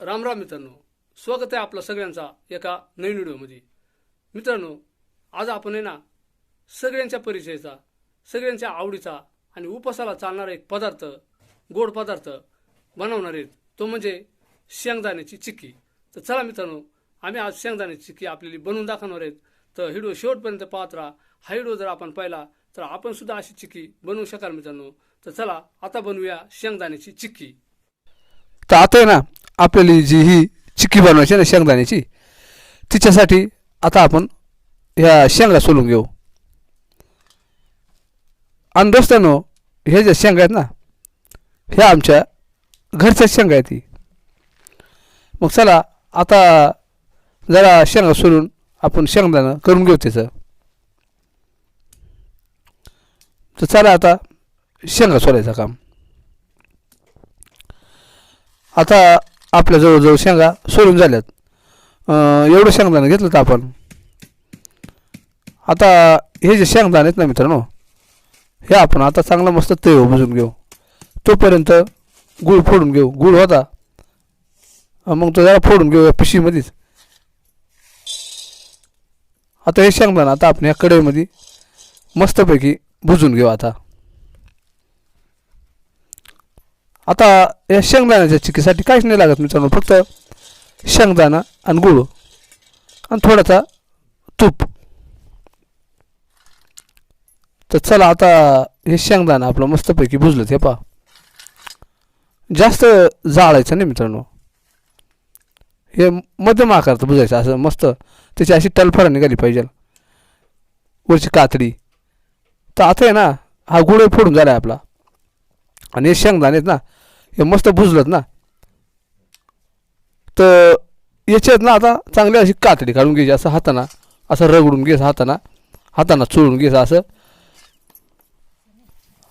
राम राम मित्रांनो स्वागत आहे आपला सगळ्यांचा एका नवीन व्हिडिओमध्ये. मित्रांनो आज आपण आहे ना सगळ्यांच्या परिचयाचा सगळ्यांच्या आवडीचा आणि उपासाला चालणारा एक पदार्थ गोड पदार्थ बनवणार आहेत. तो म्हणजे शेंगदाण्याची चिक्की. तर चला मित्रांनो आम्ही आज शेंगदाण्याची चिक्की आपल्याला बनवून दाखवणार आहेत. तर व्हिडिओ शेवटपर्यंत पाहत राहा. हा व्हिडिओ जर आपण पाहिला तर आपण सुद्धा अशी चिक्की बनवू शकाल मित्रांनो. तर चला आता बनवूया शेंगदाण्याची चिक्की. तर आता आहे ना आपल्याला जी ही चिक्की बनवायची आहे ना शेंगदाण्याची तिच्यासाठी आता आपण ह्या शेंगा सोलून घेऊ. आणि दोस्तांनो ह्या ज्या शेंगा आहेत ना ह्या आमच्या घरच्या शेंगा आहेत ती मग चला आता जरा शेंगा सोलून आपण शेंगदाणं करून घेऊ त्याचं तर चला आता शेंगा सोलायचं काम. आता आपल्या जवळजवळ शेंगा सोलून झाल्यात. एवढं शेंगदाणं घेतलं तर आपण. आता हे जे शेंगदाणे आहेत ना मित्रांनो हे आपण आता चांगलं मस्त तळ भजून घेऊ. तोपर्यंत गूळ फोडून घेऊ. गूळ होता. मग तो जरा फोडून घेऊ या पिशीमध्येच. आता हे शेंगदाणं आता आपण या कढईमध्ये मस्तपैकी भुजून घेऊ आता. आता या शेंगदाण्याच्या चिकीसाठी काहीच नाही लागत मित्रांनो फक्त शेंगदाणा आणि गुळ आणि थोडासा तूप. तर चला आता हे शेंगदाणा आपलं मस्तपैकी भुजलं ते पा जास्त जाळायचं नाही मित्रांनो. हे मध्यम आकारात भुजायचं असं मस्त त्याची अशी टलफरा निघाली पाहिजे. वरची कातडी. तर आता आहे ना हा गुळ फोडून झाला आहे आपला. आणि हे शेंगदाणे आहेत ना हे मस्त भुजलत ना. तर याच्यात ना आता चांगली अशी कातडी काढून घ्यायची असं हाताना असं रगडून घ्यायचं हाताना हाताना चोळून घ्यायचं असं.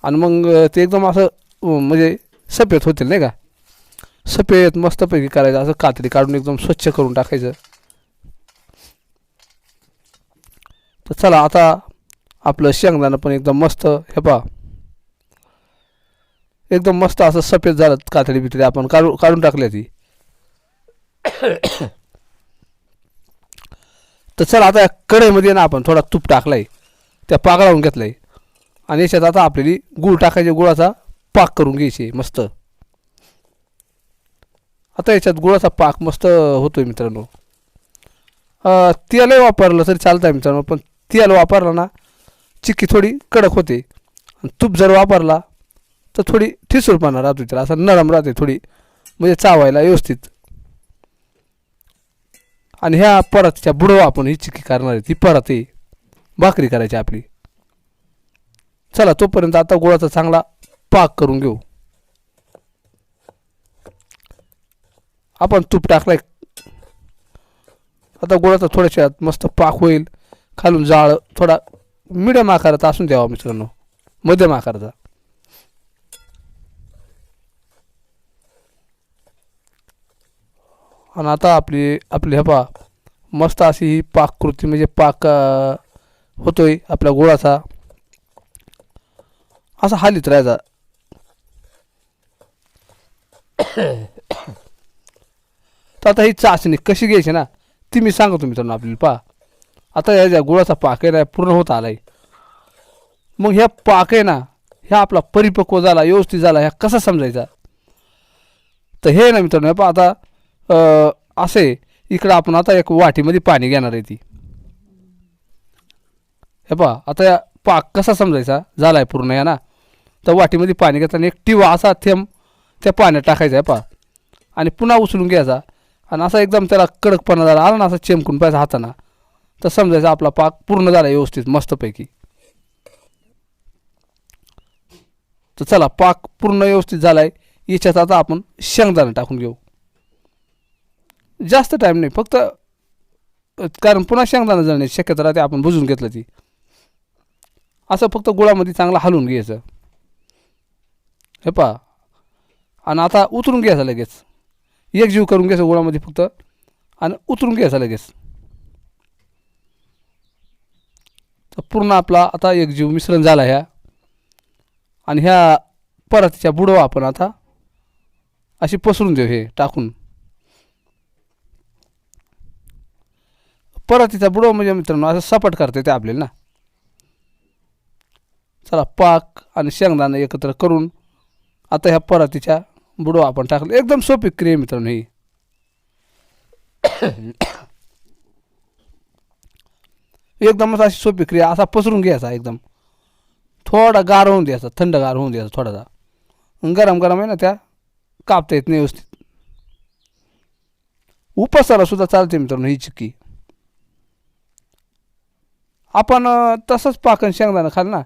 आणि मग ते एकदम असं म्हणजे सफेद होतील नाही का? सफेद मस्तपैकी करायचं असं कातडी काढून एकदम स्वच्छ करून टाकायचं. तर चला आता आपलं शेंगदाणं पण एकदम मस्त हे पहा. एकदम मस्त असं सफेद झालं कातडी बितडी आपण काढू काढून टाकली ती. तर चला आता या कढईमध्ये ना आपण थोडा तूप टाकलाय. त्या पागळावून घेतलाय. आणि याच्यात आता आपल्याला गूळ टाकायचे गुळाचा पाक करून घ्यायचे मस्त. आता याच्यात गुळाचा पाक मस्त होतोय मित्रांनो. तेलही वापरलं तरी चालतं आहे मित्रांनो पण तेल वापरलं ना चिक्की थोडी कडक होते. आणि तूप जर वापरला तर थोडी ठिसूरपणा राहतो त्याला असं नरम राहते थोडी. म्हणजे चावायला व्यवस्थित. आणि ह्या परातीच्या बुडवा आपण ही चिक्की करणार आहे ती परत आहे. भाकरी करायची आपली. चला तोपर्यंत आता गुळाचा चांगला पाक करून घेऊ. आपण तूप टाकलाय. आता गुळाचा थोड्याशा मस्त पाक होईल. खालून जाळ थोडा मिडियम आकाराचा असून द्यावा मित्रांनो. मध्यम आकाराचा. आणि आता आपली आपली हे पहा मस्त अशी ही पाककृती म्हणजे पाक होतोय आपल्या गुळाचा असा हालीत राहायचा तर आता ही चाचणी कशी घ्यायची ना ती मी सांगतो मित्रांनो आपल्याला पहा. आता या ज्या गुळाचा पाक आहे ना पूर्ण होत आला आहे मग ह्या पाक आहे ना ह्या आपला परिपक्व झाला व्यवस्थित झाला ह्या कसा समजायचा? तर हे ना मित्रांनो हे पहा आता असे इकडं आपण आता एक वाटीमध्ये पाणी घेणार आहे ती. हे पहा आता या पाक कसा समजायचा? झाला आहे पूर्ण या ना? तर वाटीमध्ये पाणी घेताना एक टिवा असा थेंब त्या पाण्यात टाकायचा आहे पहा. आणि पुन्हा उचलून घ्यायचा. आणि असा एकदम त्याला कडकपणा झाला आला ना असा चेमकून पाहिजे हाताना. तर समजायचा आपला पाक पूर्ण झाला व्यवस्थित मस्तपैकी. तर चला पाक पूर्ण व्यवस्थित झाला आहे याच्यात आता आपण शेंगदाणा टाकून घेऊ. जास्त टाईम नाही. फक्त कारण पुन्हा शेंगदाणा जळण्याची शक्यता राहते आपण बुजून घेतलं ती. असं फक्त गुळामध्ये चांगलं हलवून घ्यायचं. हे पहा. आणि आता उतरून घ्यायचं लगेच. एक जीव करून घ्यायचं गुळामध्ये फक्त. आणि उतरून घ्यायचं लगेच. तर पूर्ण आपला आता एक जीव मिश्रण झाला ह्या. आणि ह्या परतच्या बुडवा आपण आता. अशी पसरून देऊ हे टाकून. परातीचा बुडो म्हणजे मित्रांनो असं सपाट करता येते आपल्याला ना. चला पाक आणि शेंगदाणा एकत्र करून आता ह्या परातीच्या बुडव आपण टाकलं. एकदम सोपी क्रिया मित्रांनो ही. एकदमच अशी सोपी क्रिया असा पसरून घ्यायचा एकदम. थोडा गार होऊन द्यायचा थंड गार होऊन द्यायचा थोडासा. गरम गरम आहे ना त्या कापता येत नाही व्यवस्थित. उपासाला सुद्धा चालते मित्रांनो ही चिक्की. आपण तसंच पाकन शेंगदाणा खाल ना.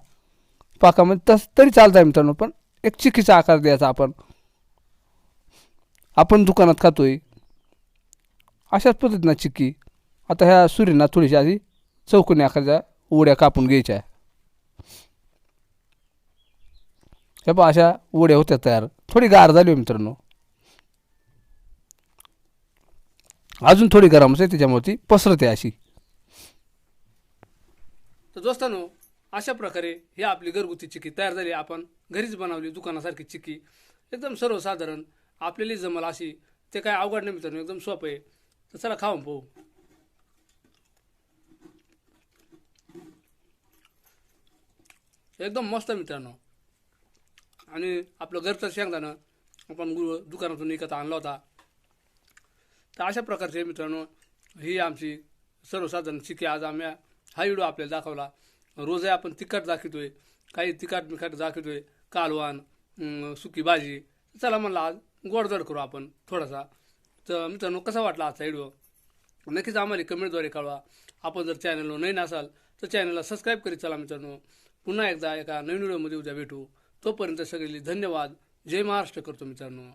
पाकामध्ये तस तरी चालतं आहे मित्रांनो पण एक चिक्कीचा आकार द्यायचा आपण. आपण दुकानात खातोय. अशाच पद्धतीनं चिक्की. आता ह्या सुरींना थोडीशी आधी चौकोनी आकाराच्या उड्या कापून घ्यायच्या. हे पहा अशा उड्या होत्या तयार. थोडी गार झाली हो मित्रांनो. अजून थोडी गरम आहे त्याच्यामुळे ती पसरते अशी. तर दोस्तांनो अशा प्रकारे ही आपली घरगुती चिक्की तयार झाली. आपण घरीच बनवली दुकानासारखी चिक्की एकदम सर्वसाधारण आपल्याला जमल अशी ते काय अवघड नाही मित्रांनो एकदम सोपं आहे. तर चला खाऊन पाहू. एकदम मस्त मित्रांनो. आणि आपलं घरचं शेंगदाणं आपण गु दुकानातून विकत आणला होता. तर अशा प्रकारचे मित्रांनो ही आमची सर्वसाधारण चिक्की आज आम्ही हा व्हिडिओ आपल्याला दाखवला. रोजही आपण तिखट दाखवतोय काही तिखट मिखट दाखवतोय कालवान सुकी भाजी. चला म्हणलं आज गोडधड करू आपण थोडासा. तर मित्रांनो कसा वाटला आजचा व्हिडिओ? नक्कीच आम्हाला कमेंटद्वारे कळवा. आपण जर चॅनलवर नवीन असाल तर चॅनलला सबस्क्राईब करीत चला मित्रांनो. पुन्हा एकदा एका नवीन व्हिडिओमध्ये उद्या भेटू. तोपर्यंत सगळी धन्यवाद. जय महाराष्ट्र करतो मित्रांनो.